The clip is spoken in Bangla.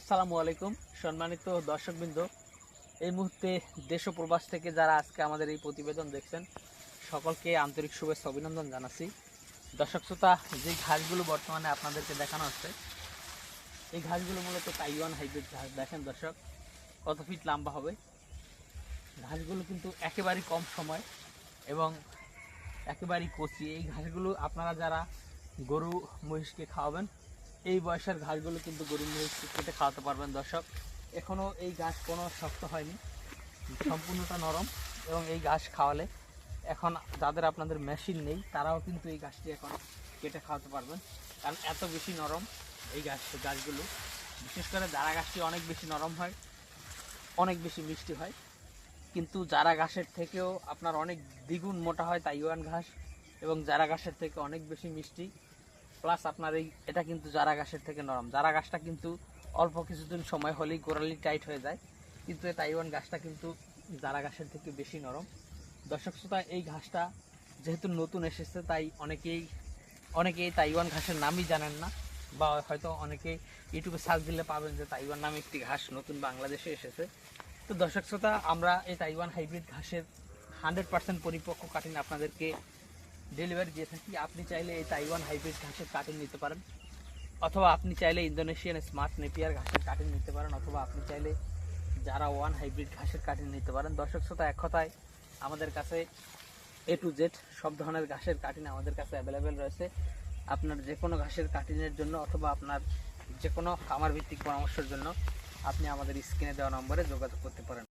আসসালামু আলাইকুম। সম্মানিত দর্শকবৃন্দ, এই মুহূর্তে দেশ ও প্রবাস থেকে যারা আজকে আমাদের এই প্রতিবেদন দেখছেন, সকলকে আন্তরিক শুভেচ্ছা, অভিনন্দন জানাচ্ছি। দর্শক শ্রোতা, যে ঘাসগুলো বর্তমানে আপনাদেরকে দেখানো হচ্ছে, এই ঘাসগুলো মূলত তাইওয়ান হাইব্রিড ঘাস। দেখেন দর্শক, কত ফিট লম্বা হবে। ঘাসগুলো কিন্তু একেবারেই কম সময় এবং একেবারেই কচি। এই ঘাসগুলো আপনারা যারা গরু, মহিষকে খাওয়াবেন এই বয়সের ঘাসগুলো কিন্তু গরু কেটে খাওয়াতে পারবেন দর্শক। এখনও এই ঘাস কোনো শক্ত হয়নি, সম্পূর্ণটা নরম এবং এই ঘাস খাওয়ালে এখন যাদের আপনাদের মেশিন নেই, তারাও কিন্তু এই গাছটি এখন কেটে খাওয়াতে পারবেন। কারণ এত বেশি নরম এই গাছ গাছগুলো বিশেষ করে যারা গাছটি অনেক বেশি নরম হয়, অনেক বেশি মিষ্টি হয়। কিন্তু যারা ঘাসের থেকেও আপনার অনেক দ্বিগুণ মোটা হয় তাইওয়ান ঘাস এবং যারা ঘাসের থেকে অনেক বেশি মিষ্টি প্লাস আপনার এই, এটা কিন্তু জারা গাছের থেকে নরম। জারা গাছটা কিন্তু অল্প কিছুদিন সময় হলেই গোড়ালি টাইট হয়ে যায়। কিন্তু এই তাইওয়ান গাছটা কিন্তু জারা ঘাসের থেকে বেশি নরম। দর্শক শ্রোতা, এই ঘাসটা যেহেতু নতুন এসেছে, তাই অনেকেই অনেকেই তাইওয়ান ঘাসের নামই জানেন না। বা হয়তো অনেকে ইউটিউবে সার্চ দিলে পাবেন যে তাইওয়ান নামে একটি ঘাস নতুন বাংলাদেশে এসেছে। তো দর্শক শ্রোতা, আমরা এই তাইওয়ান হাইব্রিড ঘাসের হান্ড্রেড পার্সেন্ট পরিপক্ক কাটিং আপনাদেরকে ডেলিভারি দিয়ে থাকি। আপনি চাইলে এই তাইওয়ান হাইব্রিড ঘাসের কাটিং নিতে পারেন। অথবা আপনি চাইলে ইন্দোনেশিয়ান স্মার্ট নেপিয়ার ঘাসের কাটিং নিতে পারেন, অথবা আপনি চাইলে যারা ওয়ান হাইব্রিড ঘাসের কাটিং নিতে পারেন। দর্শক শ্রোতা, এক কথায় আমাদের কাছে এ টু জেড সব ধরনের ঘাসের কাটিং আমাদের কাছে অ্যাভেলেবেল রয়েছে। আপনার যে কোনো ঘাসের কাটিংয়ের জন্য অথবা আপনার যে কোনো খামার ভিত্তিক পরামর্শের জন্য আপনি আমাদের স্ক্রিনে দেওয়া নম্বরে যোগাযোগ করতে পারেন।